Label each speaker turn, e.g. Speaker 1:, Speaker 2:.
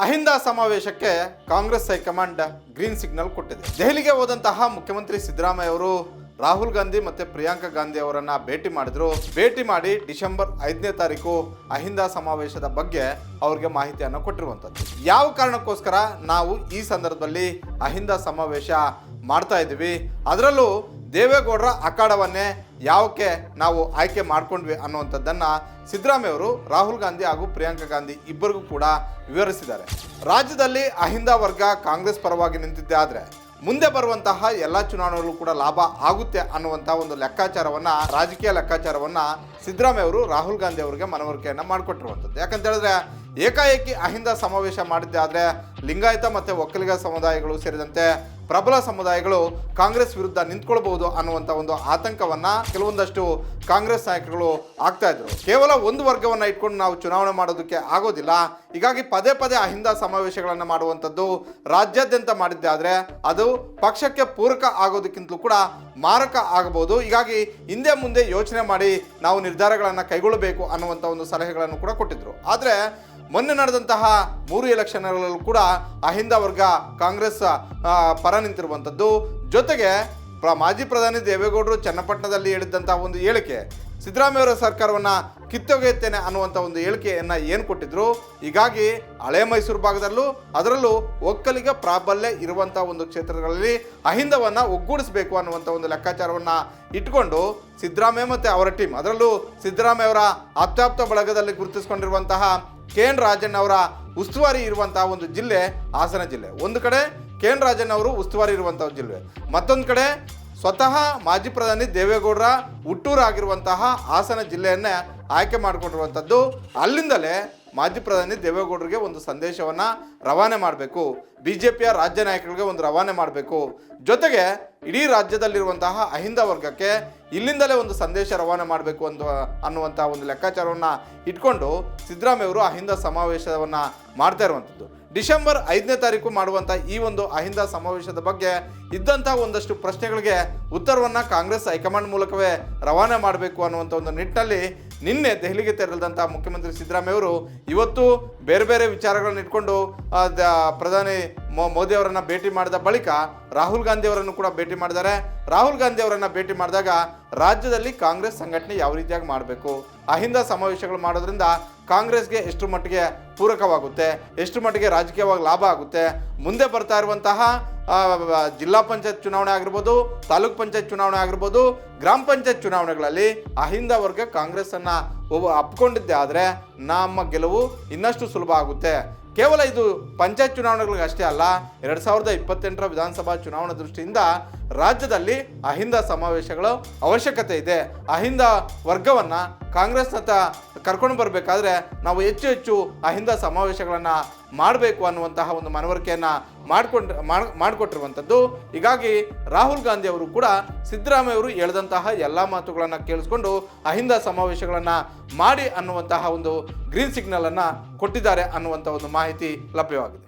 Speaker 1: ಅಹಿಂದ ಸಮಾವೇಶಕ್ಕೆ Congress high command green signal ಕೊಟ್ಟಿದೆ. ದೆಹಲಿಗೆ ಹೋದಂತಹ ಮುಖ್ಯಮಂತ್ರಿ ಸಿದ್ದರಾಮಯ್ಯ ಅವರು ರಾಹುಲ್ ಗಾಂಧಿ ಮತ್ತೆ ಪ್ರಿಯಾಂಕಾ ಗಾಂಧಿ ಅವರನ್ನ ಭೇಟಿ ಮಾಡಿದ್ರು. ಭೇಟಿ ಮಾಡಿ ಡಿಸೆಂಬರ್ ಐದನೇ ತಾರೀಕು ಅಹಿಂದ ಸಮಾವೇಶದ ಬಗ್ಗೆ ಅವ್ರಿಗೆ ಮಾಹಿತಿಯನ್ನು ಕೊಟ್ಟಿರುವಂಥದ್ದು ಯಾವ ಕಾರಣಕ್ಕೋಸ್ಕರ ನಾವು ಈ ಸಂದರ್ಭದಲ್ಲಿ ಅಹಿಂದ ಸಮಾವೇಶ ಮಾಡ್ತಾ ಇದ್ದೀವಿ? ಅದರಲ್ಲೂ ದೇವೇಗೌಡರ ಅಖಾಡವನ್ನೇ ಯಾವಕ್ಕೆ ನಾವು ಆಯ್ಕೆ ಮಾಡ್ಕೊಂಡ್ವಿ ಅನ್ನುವಂಥದ್ದನ್ನು ಸಿದ್ದರಾಮಯ್ಯವರು ರಾಹುಲ್ ಗಾಂಧಿ ಹಾಗೂ ಪ್ರಿಯಾಂಕಾ ಗಾಂಧಿ ಇಬ್ಬರಿಗೂ ಕೂಡ ವಿವರಿಸಿದ್ದಾರೆ. ರಾಜ್ಯದಲ್ಲಿ ಅಹಿಂದ ವರ್ಗ ಕಾಂಗ್ರೆಸ್ ಪರವಾಗಿ ನಿಂತಿದ್ದೆ ಆದರೆ ಮುಂದೆ ಬರುವಂತಹ ಎಲ್ಲ ಚುನಾವಣೆಗಳು ಕೂಡ ಲಾಭ ಆಗುತ್ತೆ ಅನ್ನುವಂಥ ಒಂದು ಲೆಕ್ಕಾಚಾರವನ್ನ, ರಾಜಕೀಯ ಲೆಕ್ಕಾಚಾರವನ್ನ ಸಿದ್ದರಾಮಯ್ಯ ಅವರು, ರಾಹುಲ್ ಗಾಂಧಿ ಅವರಿಗೆ ಮನವರಿಕೆಯನ್ನು ಮಾಡಿಕೊಟ್ಟಿರುವಂಥದ್ದು. ಯಾಕಂತ ಹೇಳಿದ್ರೆ ಏಕಾಏಕಿ ಅಹಿಂದ ಸಮಾವೇಶ ಮಾಡಿದ್ದೆ ಆದರೆ ಲಿಂಗಾಯತ ಮತ್ತು ಒಕ್ಕಲಿಗ ಸಮುದಾಯಗಳು ಸೇರಿದಂತೆ ಪ್ರಬಲ ಸಮುದಾಯಗಳು ಕಾಂಗ್ರೆಸ್ ವಿರುದ್ಧ ನಿಂತ್ಕೊಳ್ಬಹುದು ಅನ್ನುವಂಥ ಒಂದು ಆತಂಕವನ್ನ ಕೆಲವೊಂದಷ್ಟು ಕಾಂಗ್ರೆಸ್ ನಾಯಕರುಗಳು ಆಗ್ತಾ ಇದ್ರು. ಕೇವಲ ಒಂದು ವರ್ಗವನ್ನ ಇಟ್ಕೊಂಡು ನಾವು ಚುನಾವಣೆ ಮಾಡೋದಕ್ಕೆ ಆಗೋದಿಲ್ಲ. ಹೀಗಾಗಿ ಪದೇ ಪದೇ ಅಹಿಂದ ಸಮಾವೇಶಗಳನ್ನು ಮಾಡುವಂಥದ್ದು ರಾಜ್ಯಾದ್ಯಂತ ಮಾಡಿದ್ದೆ ಆದರೆ ಅದು ಪಕ್ಷಕ್ಕೆ ಪೂರಕ ಆಗೋದಕ್ಕಿಂತಲೂ ಕೂಡ ಮಾರಕ ಆಗಬಹುದು. ಹೀಗಾಗಿ ಹಿಂದೆ ಮುಂದೆ ಯೋಚನೆ ಮಾಡಿ ನಾವು ನಿರ್ಧಾರಗಳನ್ನು ಕೈಗೊಳ್ಳಬೇಕು ಅನ್ನುವಂಥ ಒಂದು ಸಲಹೆಗಳನ್ನು ಕೂಡ ಕೊಟ್ಟಿದ್ರು. ಆದರೆ ಮೊನ್ನೆ ನಡೆದಂತಹ ಮೂರು ಎಲೆಕ್ಷನ್ಗಳಲ್ಲೂ ಕೂಡ ಅಹಿಂದ ವರ್ಗ ಕಾಂಗ್ರೆಸ್ ಪರ ನಿಂತಿರುವಂಥದ್ದು. ಜೊತೆಗೆ ಪ್ರ ಮಾಜಿ ಪ್ರಧಾನಿ ದೇವೇಗೌಡರು ಚನ್ನಪಟ್ಟಣದಲ್ಲಿ ಹೇಳಿದ್ದಂತಹ ಒಂದು ಹೇಳಿಕೆ, ಸಿದ್ದರಾಮಯ್ಯವರ ಸರ್ಕಾರವನ್ನು ಕಿತ್ತೊಗೆಯುತ್ತೇನೆ ಅನ್ನುವಂಥ ಒಂದು ಹೇಳಿಕೆಯನ್ನು ಏನು ಕೊಟ್ಟಿದ್ರು? ಹೀಗಾಗಿ ಹಳೆ ಮೈಸೂರು ಭಾಗದಲ್ಲೂ ಅದರಲ್ಲೂ ಒಕ್ಕಲಿಗ ಪ್ರಾಬಲ್ಯ ಇರುವಂಥ ಒಂದು ಕ್ಷೇತ್ರಗಳಲ್ಲಿ ಅಹಿಂದವನ್ನು ಒಗ್ಗೂಡಿಸಬೇಕು ಅನ್ನುವಂಥ ಒಂದು ಲೆಕ್ಕಾಚಾರವನ್ನು ಇಟ್ಕೊಂಡು ಸಿದ್ದರಾಮಯ್ಯ ಮತ್ತು ಅವರ ಟೀಮ್, ಅದರಲ್ಲೂ ಸಿದ್ದರಾಮಯ್ಯ ಅವರ ಆಪ್ತಾಪ್ತ ಬಳಗದಲ್ಲಿ ಗುರುತಿಸಿಕೊಂಡಿರುವಂತಹ ಕೆ ಎನ್ ರಾಜಣ್ಣ ಅವರ ಉಸ್ತುವಾರಿ ಇರುವಂತಹ ಒಂದು ಜಿಲ್ಲೆ ಹಾಸನ ಜಿಲ್ಲೆ. ಒಂದು ಕಡೆ ಕೆ ಎನ್ ರಾಜನ್ ಅವರು ಉಸ್ತುವಾರಿ ಇರುವಂತಹ ಜಿಲ್ಲೆ. ಮತ್ತೊಂದು ಕಡೆ ಸ್ವತಃ ಮಾಜಿ ಪ್ರಧಾನಿ ದೇವೇಗೌಡರ ಹುಟ್ಟೂರಾಗಿರುವಂತಹ ಹಾಸನ ಜಿಲ್ಲೆಯನ್ನೇ ಆಯ್ಕೆ ಮಾಡಿಕೊಂಡಿರುವಂಥದ್ದು ಅಲ್ಲಿಂದಲೇ ಮಾಜಿ ಪ್ರಧಾನಿ ದೇವೇಗೌಡರಿಗೆ ಒಂದು ಸಂದೇಶವನ್ನು ರವಾನೆ ಮಾಡಬೇಕು. ಬಿ ಜೆ ಪಿಯ ರಾಜ್ಯ ನಾಯಕರಿಗೆ ಒಂದು ರವಾನೆ ಮಾಡಬೇಕು. ಜೊತೆಗೆ ಇಡೀ ರಾಜ್ಯದಲ್ಲಿರುವಂತಹ ಅಹಿಂದ ವರ್ಗಕ್ಕೆ ಇಲ್ಲಿಂದಲೇ ಒಂದು ಸಂದೇಶ ರವಾನೆ ಮಾಡಬೇಕು ಅಂತ ಅನ್ನುವಂಥ ಒಂದು ಲೆಕ್ಕಾಚಾರವನ್ನು ಇಟ್ಕೊಂಡು ಸಿದ್ದರಾಮಯ್ಯವರು ಅಹಿಂದ ಸಮಾವೇಶವನ್ನು ಮಾಡ್ತಾ ಇರುವಂಥದ್ದು ಡಿಸೆಂಬರ್ ಐದನೇ ತಾರೀಕು ಮಾಡುವಂಥ ಈ ಒಂದು ಅಹಿಂದ ಸಮಾವೇಶದ ಬಗ್ಗೆ ಇದ್ದಂಥ ಒಂದಷ್ಟು ಪ್ರಶ್ನೆಗಳಿಗೆ ಉತ್ತರವನ್ನು ಕಾಂಗ್ರೆಸ್ ಹೈಕಮಾಂಡ್ ಮೂಲಕವೇ ರವಾನೆ ಮಾಡಬೇಕು ಅನ್ನುವಂಥ ಒಂದು ನಿಟ್ಟಿನಲ್ಲಿ ನಿನ್ನೆ ದೆಹಲಿಗೆ ತೆರಳಿದಂಥ ಮುಖ್ಯಮಂತ್ರಿ ಸಿದ್ದರಾಮಯ್ಯ ಅವರು ಇವತ್ತು ಬೇರೆ ಬೇರೆ ವಿಚಾರಗಳನ್ನು ಇಟ್ಕೊಂಡು ಪ್ರಧಾನಿ ಮೋದಿ ಅವರನ್ನು ಭೇಟಿ ಮಾಡಿದ ಬಳಿಕ ರಾಹುಲ್ ಗಾಂಧಿ ಅವರನ್ನು ಕೂಡ ಭೇಟಿ ಮಾಡಿದ್ದಾರೆ. ರಾಹುಲ್ ಗಾಂಧಿ ಅವರನ್ನು ಭೇಟಿ ಮಾಡಿದಾಗ ರಾಜ್ಯದಲ್ಲಿ ಕಾಂಗ್ರೆಸ್ ಸಂಘಟನೆ ಯಾವ ರೀತಿಯಾಗಿ ಮಾಡಬೇಕು? ಅಹಿಂದ ಸಮಾವೇಶಗಳು ಮಾಡೋದ್ರಿಂದ ಕಾಂಗ್ರೆಸ್ಗೆ ಎಷ್ಟು ಮಟ್ಟಿಗೆ ಪೂರಕವಾಗುತ್ತೆ? ಎಷ್ಟು ಮಟ್ಟಿಗೆ ರಾಜಕೀಯವಾಗಿ ಲಾಭ ಆಗುತ್ತೆ? ಮುಂದೆ ಬರ್ತಾ ಇರುವಂತಹ ಜಿಲ್ಲಾ ಪಂಚಾಯತ್ ಚುನಾವಣೆ ಆಗಿರ್ಬೋದು, ತಾಲೂಕ್ ಪಂಚಾಯತ್ ಚುನಾವಣೆ ಆಗಿರ್ಬೋದು, ಗ್ರಾಮ ಪಂಚಾಯತ್ ಚುನಾವಣೆಗಳಲ್ಲಿ ಅಹಿಂದ ವರ್ಗ ಕಾಂಗ್ರೆಸ್ಸನ್ನು ಅಪ್ಕೊಂಡಿದ್ದೆ. ಆದರೆ ನಮ್ಮ ಗೆಲುವು ಇನ್ನಷ್ಟು ಸುಲಭ ಆಗುತ್ತೆ. ಕೇವಲ ಇದು ಪಂಚಾಯತ್ ಚುನಾವಣೆಗಳಿಗೆ ಅಷ್ಟೇ ಅಲ್ಲ, ಎರಡು ಸಾವಿರದ ಇಪ್ಪತ್ತೆಂಟರ ವಿಧಾನಸಭಾ ಚುನಾವಣಾ ದೃಷ್ಟಿಯಿಂದ ರಾಜ್ಯದಲ್ಲಿ ಅಹಿಂದ ಸಮಾವೇಶಗಳ ಅವಶ್ಯಕತೆ ಇದೆ. ಅಹಿಂದ ವರ್ಗವನ್ನು ಕಾಂಗ್ರೆಸ್ನತ್ತ ಕರ್ಕೊಂಡು ಬರಬೇಕಾದ್ರೆ ನಾವು ಹೆಚ್ಚು ಹೆಚ್ಚು ಅಹಿಂದ ಸಮಾವೇಶಗಳನ್ನು ಮಾಡಬೇಕು ಅನ್ನುವಂತಹ ಒಂದು ಮನವರಿಕೆಯನ್ನು ಮಾಡ್ಕೊಂಡು ಮಾಡಿಕೊಟ್ಟಿರುವಂಥದ್ದು. ಹೀಗಾಗಿ ರಾಹುಲ್ ಗಾಂಧಿ ಅವರು ಕೂಡ ಸಿದ್ದರಾಮಯ್ಯ ಅವರು ಹೇಳಿದಂತಹ ಎಲ್ಲ ಮಾತುಗಳನ್ನು ಕೇಳಿಸ್ಕೊಂಡು ಅಹಿಂದ ಸಮಾವೇಶಗಳನ್ನು ಮಾಡಿ ಅನ್ನುವಂತಹ ಒಂದು ಗ್ರೀನ್ ಸಿಗ್ನಲನ್ನು ಕೊಟ್ಟಿದ್ದಾರೆ ಅನ್ನುವಂಥ ಒಂದು ಮಾಹಿತಿ ಲಭ್ಯವಾಗಿದೆ.